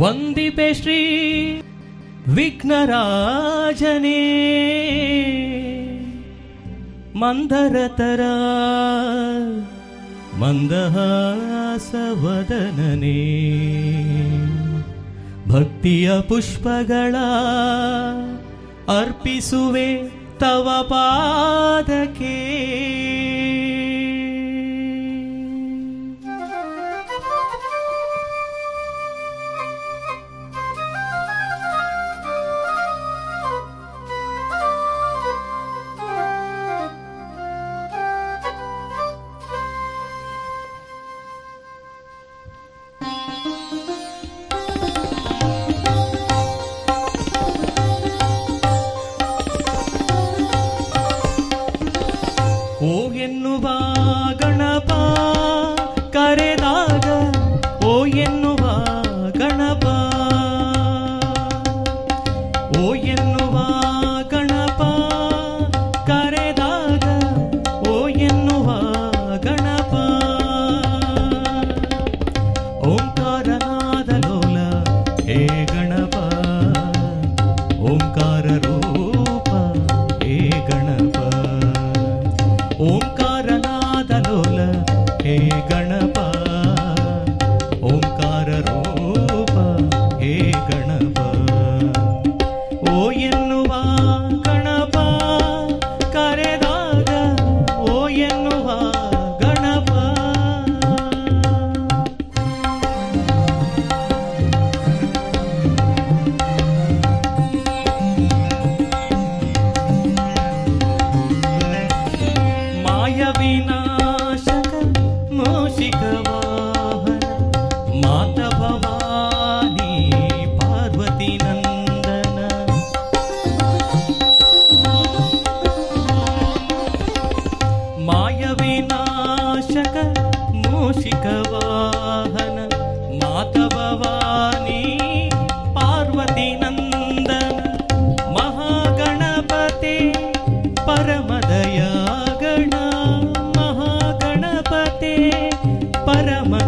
वन्दिपे श्री विघ्नराजने मन्दरतर मन्दहासवदनने ಭಕ್ತಿಯ ಪುಷ್ಪಗಳ ಅರ್ಪಿಸುವೆ ತವ ಪಾದಕ್ಕೆ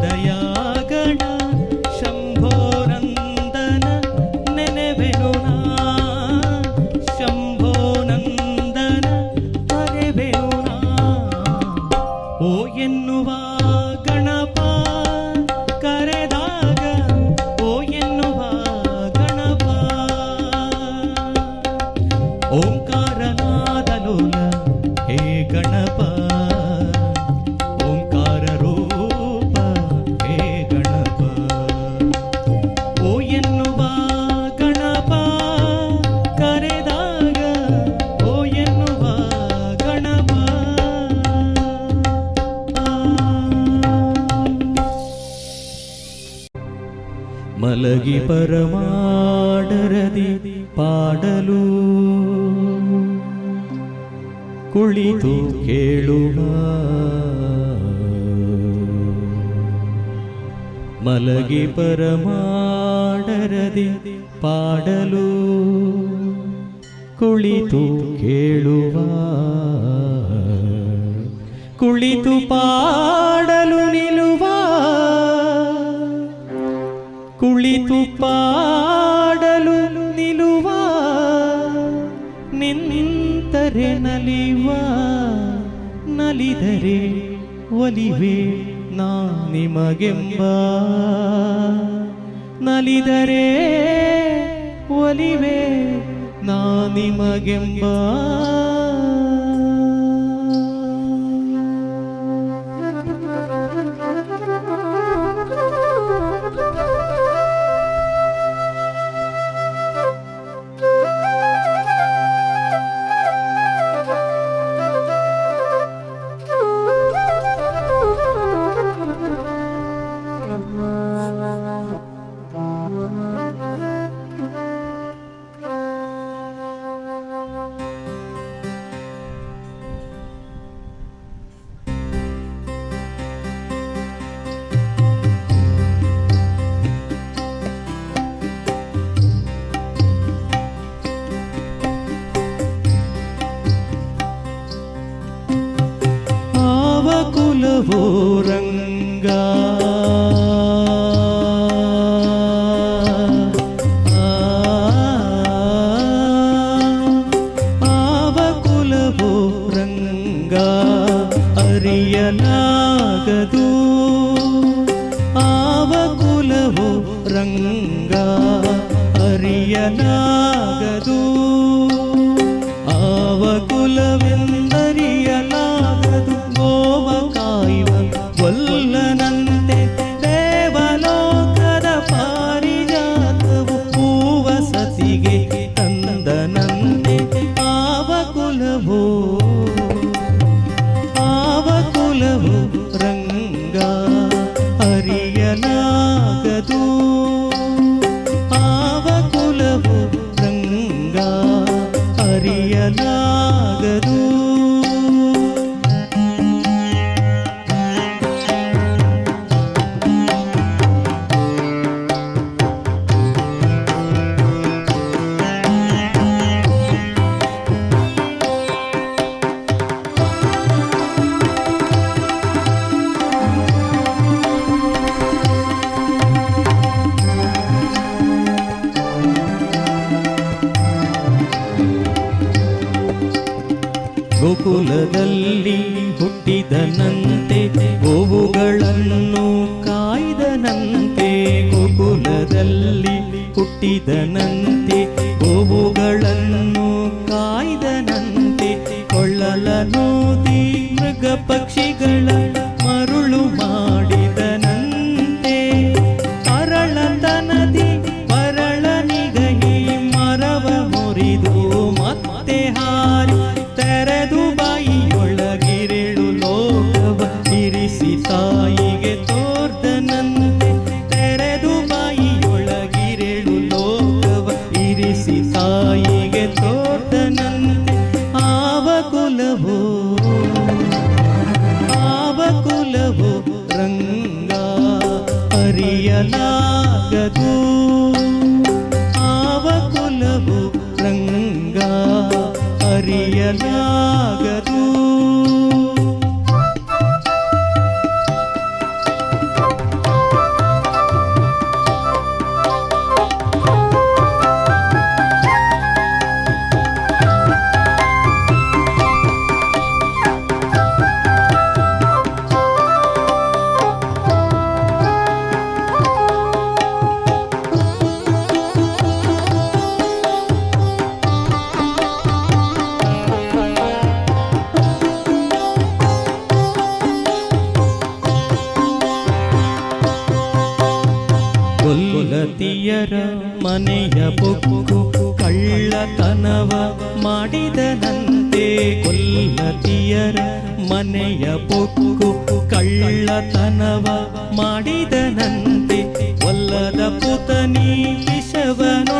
दया పరమాడరది పాడలు ಕುಳಿತು ಕೇಳುವ ಮಲಗಿ ಪರಮಾಡರದಿ ಪಾಡಲು ಕುಳಿತು ಕೇಳುವ ಕುಳಿತು ಪಾ ಕುಳಿತು ಪಾಡಲು ನಿಲುವ ನಿನ್ನಿಂತರೆ ನಲಿವ ನಲಿದರೆ ಒಲಿವೆ ನಾ ನಿಮಗೆಂಬ. ನಲಿದರೆ ಒಲಿವೆ ನಾ ನಿಮಗೆಂಬ. ಮೂಲವೋರ ராக ಕೊಲ್ಲತಿಯರ ಮನೆಯ ಬೊಕ್ಕು ಕಳ್ಳತನವ ಮಾಡಿದನಂತೆ ಕೊಲ್ಲತಿಯರ ಮನೆಯ ಬೊಕ್ಕು ಕಳ್ಳತನವ ಮಾಡಿದನಂತೆ ಒಲ್ಲದ ಪುತನಿ ವಿಷವನು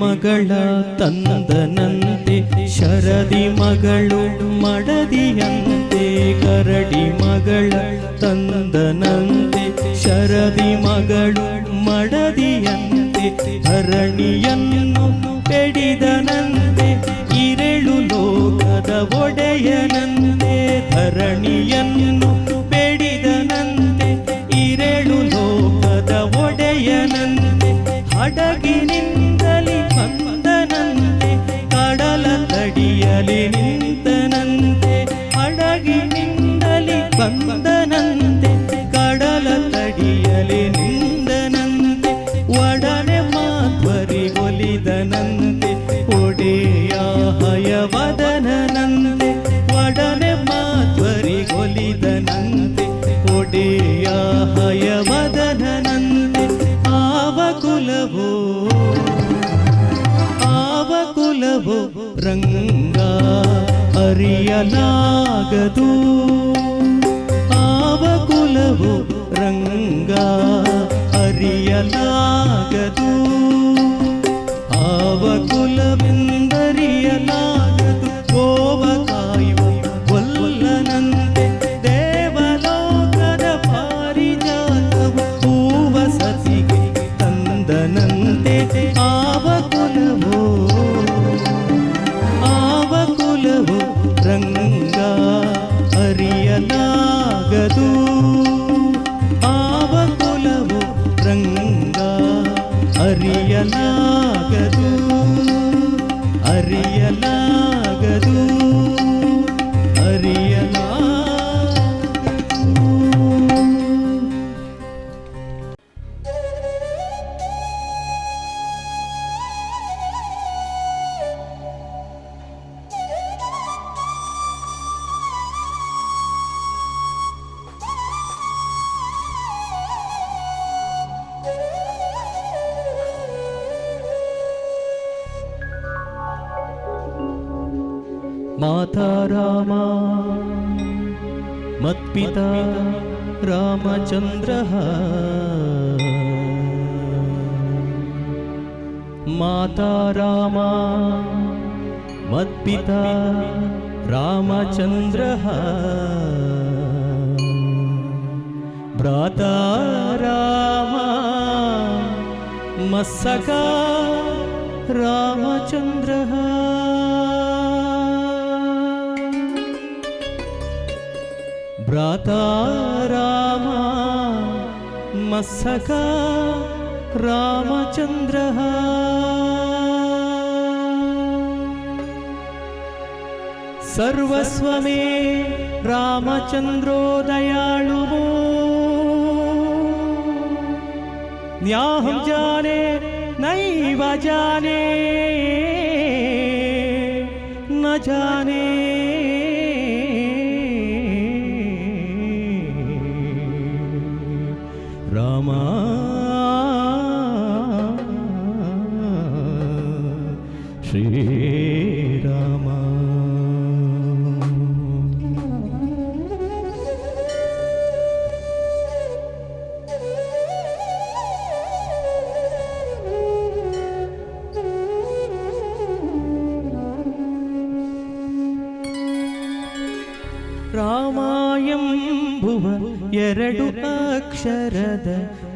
ಮಗಳ ತಂದನಂತೆ ಶರದಿ ಮಗಳು ಮಡದಿಯಂತೆ, ಕರಡಿ ಮಗಳ ತಂದನಂತೆ, ಶರದಿ ಮಗಳು ಮಡದಿಯಂತೆ ಧರಣಿಯನ್ನು ಪೆಡಿದನಂತೆ, ಇರೆಳು ಲೋಕದ ಒಡೆಯನಂತೆ ಧರಣಿಯನ್ನು ಪೆಡಿದನಂತೆ, ಇರೆಳು ಲೋಕದ ಒಡೆಯನಂತೆ ಹಡಗಿ ವದನಂತೆ ಒಡೆಯ ಹಯವದನಂತೆ ಆವಕುಲಭೋ ಆವಕುಲಭೋ ರಂಗ ಅರಿಯಲಾಗದು ಆವಕುಲಭೋ ರಂಗ ಅರಿಯಲಾಗದು ಆವಕುಲವೆಂದರಿಯಲಾ आव कुल भू माता रामा मत्पिता रामचन्द्रः माता रामा मत्पिता रामचन्द्रः भ्राता रामा। मत्सखा रामचन्द्रः भ्राता रामा मत्सखा रामचन्द्रः सर्वस्वमे रामचन्द्रो दयाळुवो न्याहं जाने नैव जाने न जाने।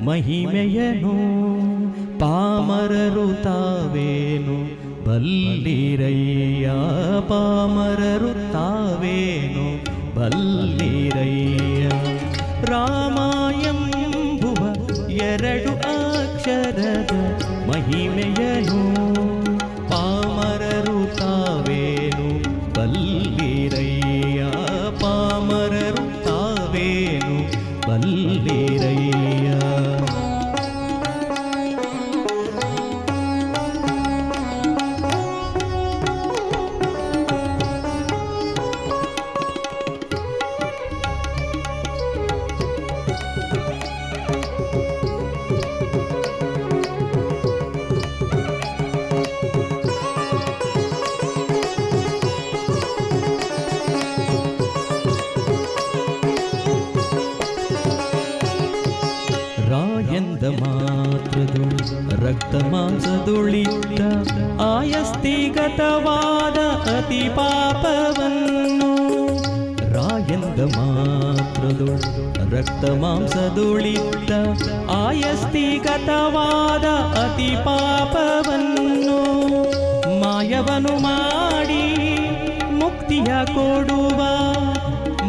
ಮಹಿಮೆಯನು ಪಾಮರರು ತಾವೇನು ಬಲ್ಲಿರಯ್ಯ ಪಾಮರರು ತಾವೇನು ಬಲ್ಲಿರಯ್ಯ ರಾಮಾಯಂಬುವ ಎರಡು ಅಕ್ಷರದ ಮಹಿಮೆಯನು ಆಯಸ್ತಿಗತವಾದ ಅತಿ ಪಾಪವನ್ನು ರಾಯಂದ ಮಾತ್ರದು ರಕ್ತ ಮಾಂಸದುಳಿತ ಆಯಸ್ತಿಗತವಾದ ಅತಿ ಪಾಪವನ್ನು ಮಾಯವನು ಮಾಡಿ ಮುಕ್ತಿಯ ಕೊಡುವ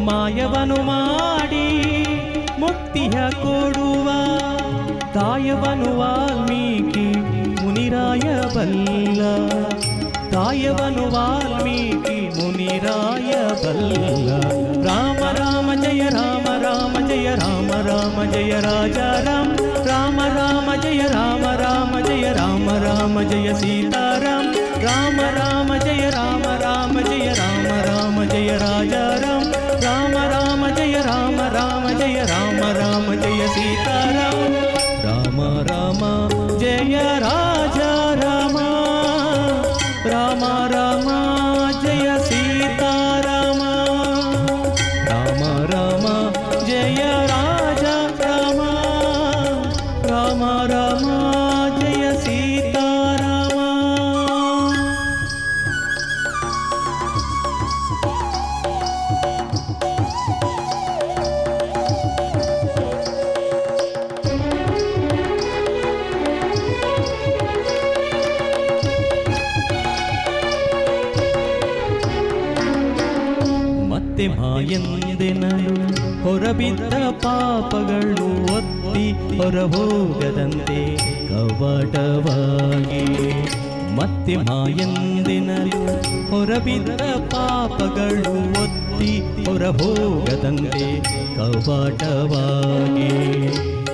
ಮಾಯವನು ಮಾಡಿ ಮುಕ್ತಿಯ ಕೊಡುವ ತಾಯವನು ವಾಲ್ಮೀಕಿ ಮುನಿರಾಯ ಬಲ್ಲ రాయవను వాల్మీకి ముని రాయబల్ల రామ రామ జయ రామ రామ జయ రామ రామ జయ రాజా రామ రామ రామ జయ రామ రామ జయ రామ రామ జయ సీతారాం రామ రామ జయ రామ రామ జయ రామ రామ జయ రాజా రామ రామ రామ జయ రామ రామ జయ రామ ಮತ್ತೆ ಮಾಯಂದೆನಲು ಹೊರಬಿದ್ದ ಪಾಪಗಳು ಒತ್ತಿ ಹೊರಹೋಗದಂತೆ ಕವಾಟವಾಗಿ ಮತ್ತೆ ಮಾಯಂದೆನಲು ಹೊರಬಿದ್ದ ಪಾಪಗಳು ಒತ್ತಿ ಹೊರಹೋಗದಂತೆ ಕವಾಟವಾಗಿ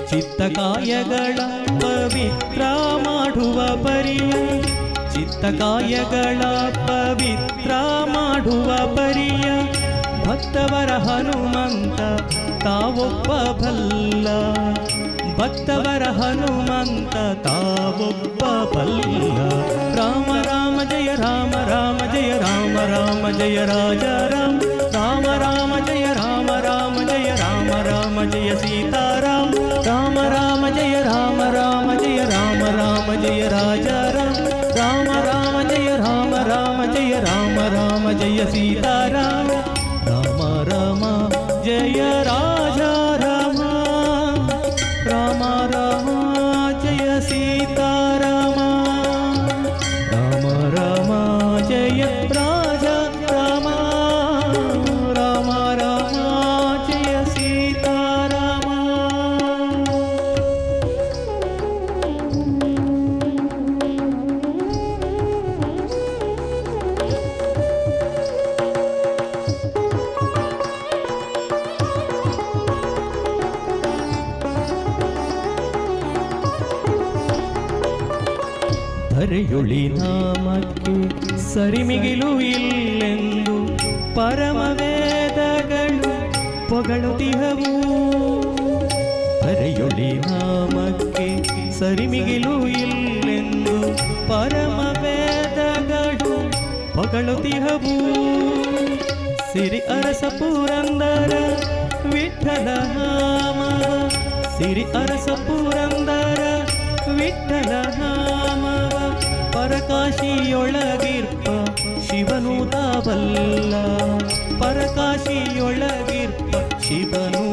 ಚಿತ್ತಕಾಯಗಳ ಪವಿತ್ರ ಮಾಡುವ ಪರಿಯ ಚಿತ್ತಕಾಯಗಳ ಪವಿತ್ರ ಮಾಡುವ ಪರಿಯ ಭಕ್ತವರ ಹನುಮಂತ ತಾವೊಬ್ಬ ಬಲ್ಲ ಭಕ್ತವರ ಹನುಮಂತ ತಾವೊಬ್ಬ ಬಲ್ಲ ರಾಮ ರಾಮ ಜಯ ರಾಮ ರಾಮ ಜಯ ರಾಮ ರಾಮ ಜಯ ರಾಜ ರಾಮ ರಾಮ ರಾಮ ಜಯ ರಾಮ ರಾಮ ಜಯ ರಾಮ ರಾಮ ಜಯ ಸೀತಾರಾಮ ರಾಮ ರಾಮ ಜಯ ರಾಮ ರಾಮ ಜಯ ರಾಮ ರಾಮ ಜಯ ರಾಜ ರಾಮ ರಾಮ ರಾಮ ಜಯ ರಾಮ ರಾಮ ಜಯ ರಾಮ ರಾಮ ಜಯ ಸೀತಾರಾಮ ಧರೆಯುಳಿ ನಾಮಕ್ಕೆ ಸರಿಮಿಗಿಲು ಇಲ್ಲೆಂದು ಪರಮ ವೇದಗಳು ಪೊಗಳುತಿಹವು ಧರೆಯುಳಿ ನಾಮಕ್ಕೆ ಸರಿಮಿಗಿಲು ಇಲ್ಲೆಂದು ಪರಮ ವೇದಗಳು ಪೊಗಳುತಿಹವು ಸಿರಿ ಅರಸ ಪುರಂದರ ವಿಠಲ ನಾಮ. ಸಿರಿ ಅರಸ ಪುರಂದರ ವಿಠಲ ನಾಮವ ಪರಕಾಶಿಯೊಳಗಿರ್ಪ ಶಿವನು ತಾವಲ್ಲ. ಪರಕಾಶಿಯೊಳಗಿರ್ಪ ಶಿವನೂತ